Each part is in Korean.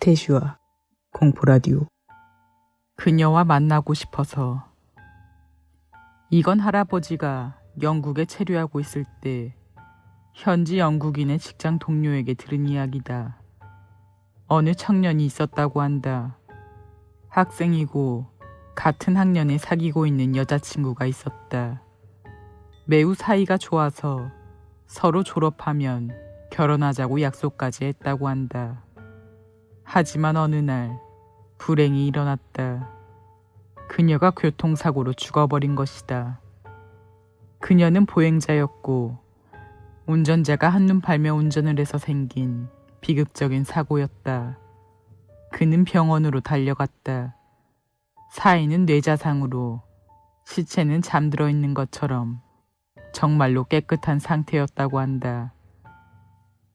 태슈와 공포라디오 그녀와 만나고 싶어서 이건 할아버지가 영국에 체류하고 있을 때 현지 영국인의 직장 동료에게 들은 이야기다. 어느 청년이 있었다고 한다. 학생이고 같은 학년에 사귀고 있는 여자친구가 있었다. 매우 사이가 좋아서 서로 졸업하면 결혼하자고 약속까지 했다고 한다. 하지만 어느 날 불행이 일어났다. 그녀가 교통사고로 죽어버린 것이다. 그녀는 보행자였고 운전자가 한눈 팔며 운전을 해서 생긴 비극적인 사고였다. 그는 병원으로 달려갔다. 사인은 뇌자상으로 시체는 잠들어 있는 것처럼 정말로 깨끗한 상태였다고 한다.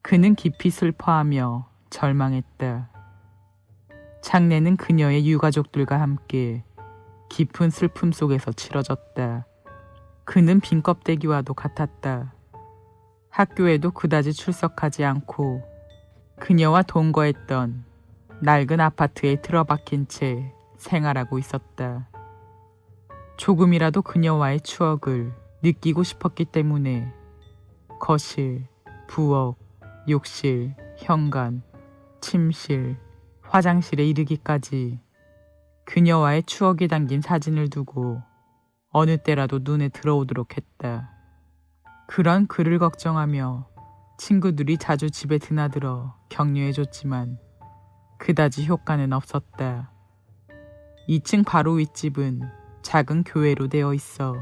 그는 깊이 슬퍼하며 절망했다. 장례는 그녀의 유가족들과 함께 깊은 슬픔 속에서 치러졌다. 그는 빈 껍데기와도 같았다. 학교에도 그다지 출석하지 않고 그녀와 동거했던 낡은 아파트에 틀어박힌 채 생활하고 있었다. 조금이라도 그녀와의 추억을 느끼고 싶었기 때문에 거실, 부엌, 욕실, 현관, 침실, 화장실에 이르기까지 그녀와의 추억이 담긴 사진을 두고 어느 때라도 눈에 들어오도록 했다. 그런 그를 걱정하며 친구들이 자주 집에 드나들어 격려해줬지만 그다지 효과는 없었다. 2층 바로 윗집은 작은 교회로 되어 있어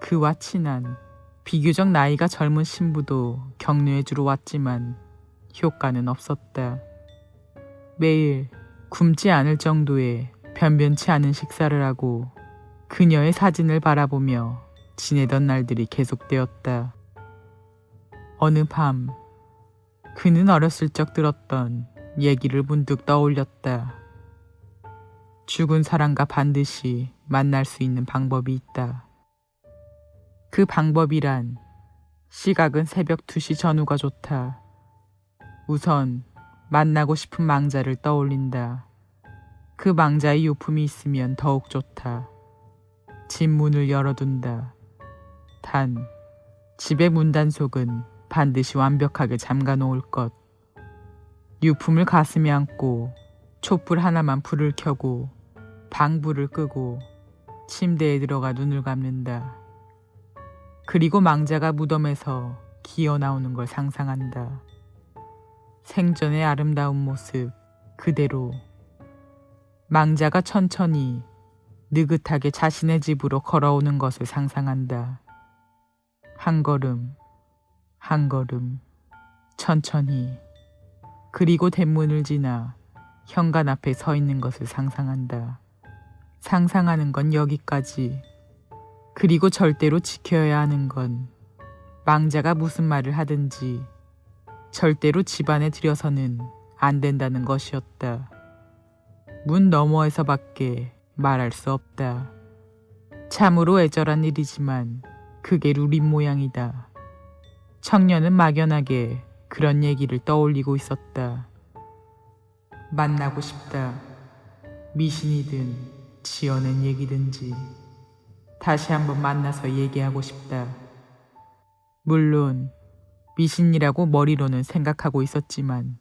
그와 친한 비교적 나이가 젊은 신부도 격려해주러 왔지만 효과는 없었다. 매일 굶지 않을 정도의 변변치 않은 식사를 하고 그녀의 사진을 바라보며 지내던 날들이 계속되었다. 어느 밤, 그는 어렸을 적 들었던 얘기를 문득 떠올렸다. 죽은 사람과 반드시 만날 수 있는 방법이 있다. 그 방법이란 시각은 새벽 2시 전후가 좋다. 우선 만나고 싶은 망자를 떠올린다. 그 망자의 유품이 있으면 더욱 좋다. 집 문을 열어둔다. 단, 집의 문단속은 반드시 완벽하게 잠가 놓을 것. 유품을 가슴에 안고 촛불 하나만 불을 켜고 방불을 끄고 침대에 들어가 눈을 감는다. 그리고 망자가 무덤에서 기어 나오는 걸 상상한다. 생전의 아름다운 모습 그대로 망자가 천천히 느긋하게 자신의 집으로 걸어오는 것을 상상한다. 한 걸음, 한 걸음, 천천히, 그리고 대문을 지나 현관 앞에 서 있는 것을 상상한다. 상상하는 건 여기까지. 그리고 절대로 지켜야 하는 건 망자가 무슨 말을 하든지 절대로 집안에 들여서는 안 된다는 것이었다. 문 너머에서 밖에 말할 수 없다. 참으로 애절한 일이지만 그게 룰인 모양이다. 청년은 막연하게 그런 얘기를 떠올리고 있었다. 만나고 싶다. 미신이든 지어낸 얘기든지 다시 한번 만나서 얘기하고 싶다. 물론 미신이라고 머리로는 생각하고 있었지만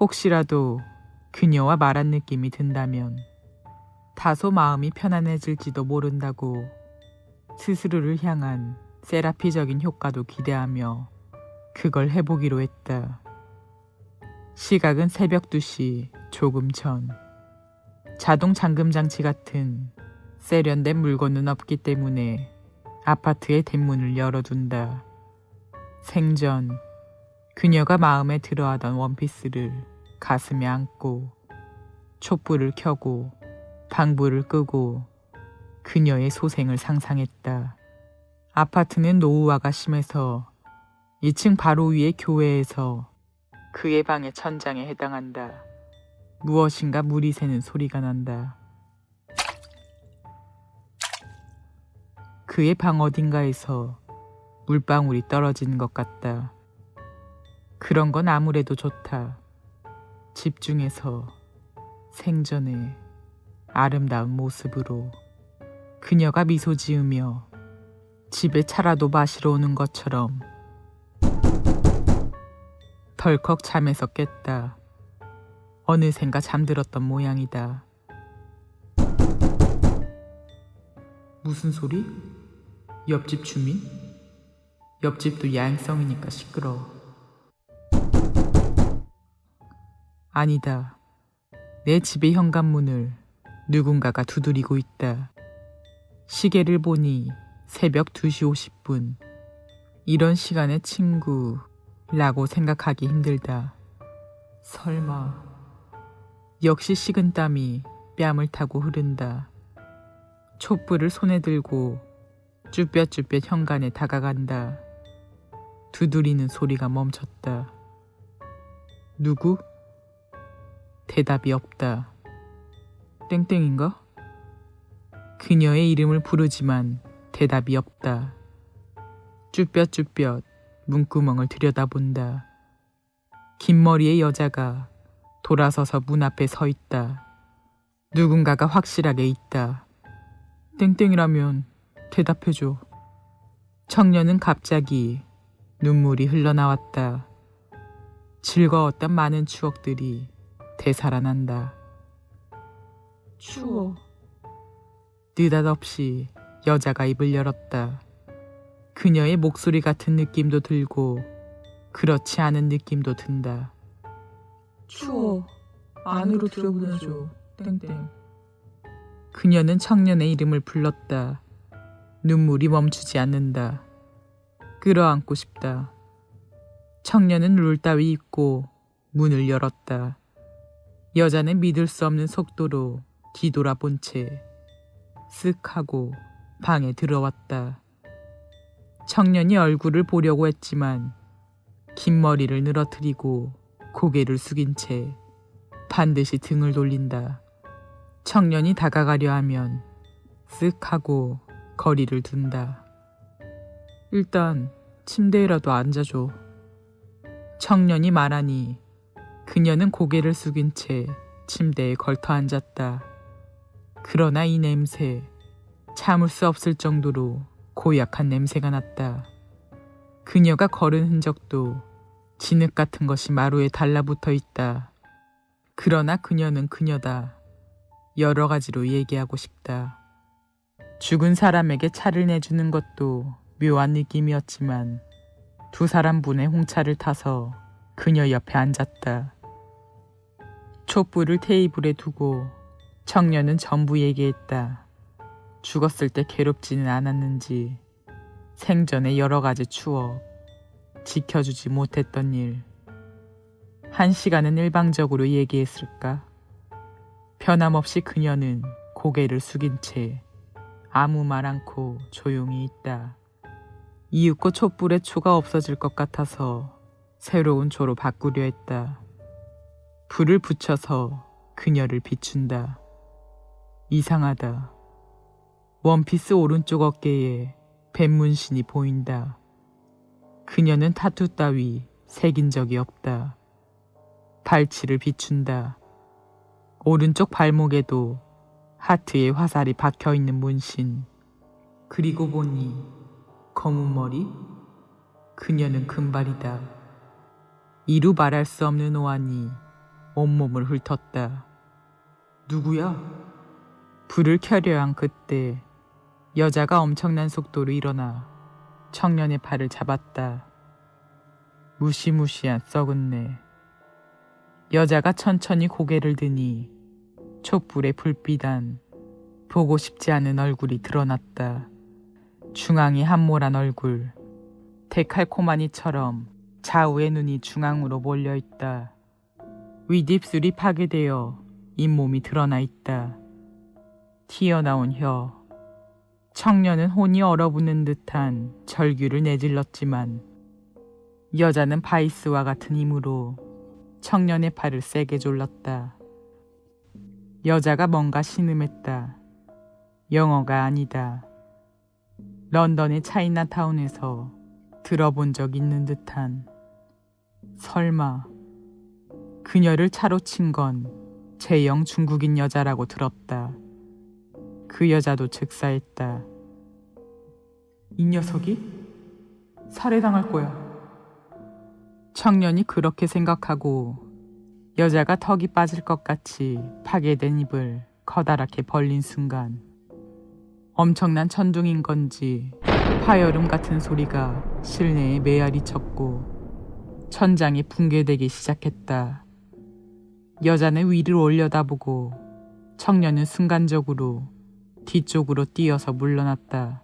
혹시라도 그녀와 말한 느낌이 든다면 다소 마음이 편안해질지도 모른다고 스스로를 향한 세라피적인 효과도 기대하며 그걸 해보기로 했다. 시각은 새벽 2시 조금 전. 자동 잠금 장치 같은 세련된 물건은 없기 때문에 아파트의 대문을 열어둔다. 생전 그녀가 마음에 들어하던 원피스를 가슴에 안고 촛불을 켜고 방불을 끄고 그녀의 소생을 상상했다. 아파트는 노후화가 심해서 2층 바로 위의 교회에서 그의 방의 천장에 해당한다. 무엇인가 물이 새는 소리가 난다. 그의 방 어딘가에서 물방울이 떨어지는 것 같다. 그런 건 아무래도 좋다. 집중해서 생전의 아름다운 모습으로 그녀가 미소 지으며 집에 차라도 마시러 오는 것처럼 덜컥 잠에서 깼다. 어느샌가 잠들었던 모양이다. 무슨 소리? 옆집 주민? 옆집도 야행성이니까 시끄러. 아니다. 내 집의 현관문을 누군가가 두드리고 있다. 시계를 보니 새벽 2시 50분. 이런 시간에 친구라고 생각하기 힘들다. 설마. 역시 식은 땀이 뺨을 타고 흐른다. 촛불을 손에 들고 쭈뼛쭈뼛 현관에 다가간다. 두드리는 소리가 멈췄다. 누구? 대답이 없다. 땡땡인가? 그녀의 이름을 부르지만 대답이 없다. 쭈뼛쭈뼛 문구멍을 들여다본다. 긴 머리의 여자가 돌아서서 문 앞에 서 있다. 누군가가 확실하게 있다. 땡땡이라면 대답해줘. 청년은 갑자기 눈물이 흘러나왔다. 즐거웠던 많은 추억들이 되살아난다. 추워. 느닷없이 여자가 입을 열었다. 그녀의 목소리 같은 느낌도 들고 그렇지 않은 느낌도 든다. 추워. 안으로 들어보내줘. 땡땡. 그녀는 청년의 이름을 불렀다. 눈물이 멈추지 않는다. 끌어안고 싶다. 청년은 룰 따위 잊고 문을 열었다. 여자는 믿을 수 없는 속도로 뒤돌아본 채 쓱 하고 방에 들어왔다. 청년이 얼굴을 보려고 했지만 긴 머리를 늘어뜨리고 고개를 숙인 채 반드시 등을 돌린다. 청년이 다가가려 하면 쓱 하고 거리를 둔다. 일단 침대에라도 앉아줘. 청년이 말하니 그녀는 고개를 숙인 채 침대에 걸터 앉았다. 그러나 이 냄새 참을 수 없을 정도로 고약한 냄새가 났다. 그녀가 걸은 흔적도 진흙 같은 것이 마루에 달라붙어 있다. 그러나 그녀는 그녀다. 여러 가지로 얘기하고 싶다. 죽은 사람에게 차를 내주는 것도 묘한 느낌이었지만 두 사람 분의 홍차를 타서 그녀 옆에 앉았다. 촛불을 테이블에 두고 청년은 전부 얘기했다. 죽었을 때 괴롭지는 않았는지 생전의 여러 가지 추억, 지켜주지 못했던 일. 한 시간은 일방적으로 얘기했을까? 변함없이 그녀는 고개를 숙인 채 아무 말 않고 조용히 있다. 이윽고 촛불에 초가 없어질 것 같아서 새로운 초로 바꾸려 했다. 불을 붙여서 그녀를 비춘다. 이상하다. 원피스 오른쪽 어깨에 뱀문신이 보인다. 그녀는 타투 따위 새긴 적이 없다. 발치를 비춘다. 오른쪽 발목에도 하트의 화살이 박혀 있는 문신. 그리고 보니 검은 머리? 그녀는 금발이다. 이루 말할 수 없는 오한이 온몸을 훑었다. 누구야? 불을 켜려 한 그때 여자가 엄청난 속도로 일어나 청년의 팔을 잡았다. 무시무시한 썩은 내. 여자가 천천히 고개를 드니 촛불의 불빛 안 보고 싶지 않은 얼굴이 드러났다. 중앙이 함몰한 얼굴, 데칼코마니처럼 좌우의 눈이 중앙으로 몰려 있다. 윗입술이 파괴되어 잇몸이 드러나 있다. 튀어나온 혀. 청년은 혼이 얼어붙는 듯한 절규를 내질렀지만 여자는 바이스와 같은 힘으로 청년의 팔을 세게 졸랐다. 여자가 뭔가 신음했다. 영어가 아니다. 런던의 차이나타운에서 들어본 적 있는 듯한 설마 그녀를 차로 친 건 제영 중국인 여자라고 들었다. 그 여자도 즉사했다. 이 녀석이 살해당할 거야. 청년이 그렇게 생각하고 여자가 턱이 빠질 것 같이 파괴된 입을 커다랗게 벌린 순간 엄청난 천둥인 건지 파열음 같은 소리가 실내에 메아리 쳤고 천장이 붕괴되기 시작했다. 여자는 위를 올려다보고 청년은 순간적으로 뒤쪽으로 뛰어서 물러났다.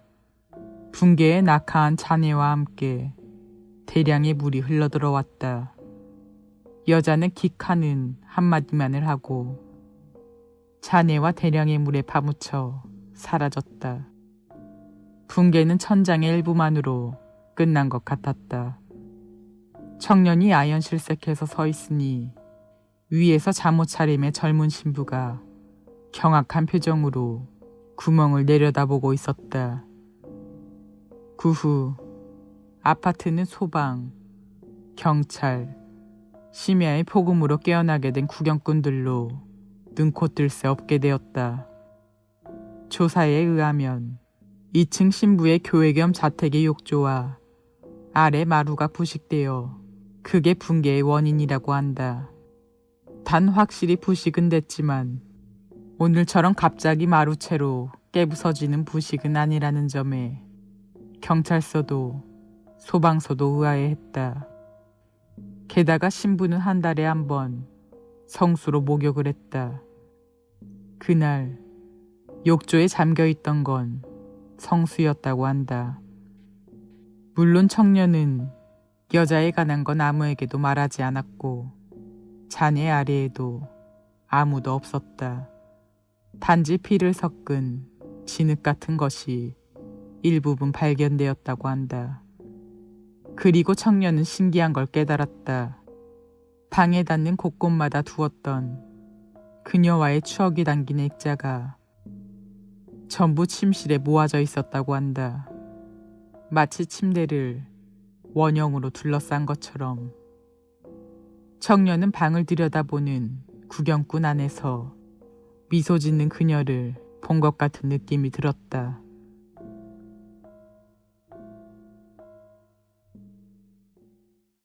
붕괴에 낙하한 잔해와 함께 대량의 물이 흘러들어왔다. 여자는 기카는 한마디만을 하고 잔해와 대량의 물에 파묻혀 사라졌다. 붕괴는 천장의 일부만으로 끝난 것 같았다. 청년이 아연실색해서 서 있으니 위에서 잠옷 차림의 젊은 신부가 경악한 표정으로 구멍을 내려다보고 있었다. 그 후 아파트는 소방, 경찰, 심야의 폭음으로 깨어나게 된 구경꾼들로 눈코 뜰 새 없게 되었다. 조사에 의하면 2층 신부의 교회 겸 자택의 욕조와 아래 마루가 부식되어 그게 붕괴의 원인이라고 한다. 단 확실히 부식은 됐지만 오늘처럼 갑자기 마루채로 깨부서지는 부식은 아니라는 점에 경찰서도 소방서도 의아해했다. 게다가 신부는 한 달에 한 번 성수로 목욕을 했다. 그날 욕조에 잠겨 있던 건 성수였다고 한다. 물론 청년은 여자에 관한 건 아무에게도 말하지 않았고 잔해 아래에도 아무도 없었다. 단지 피를 섞은 진흙 같은 것이 일부분 발견되었다고 한다. 그리고 청년은 신기한 걸 깨달았다. 방에 닿는 곳곳마다 두었던 그녀와의 추억이 담긴 액자가 전부 침실에 모아져 있었다고 한다. 마치 침대를 원형으로 둘러싼 것처럼 청년은 방을 들여다보는 구경꾼 안에서 미소 짓는 그녀를 본 것 같은 느낌이 들었다.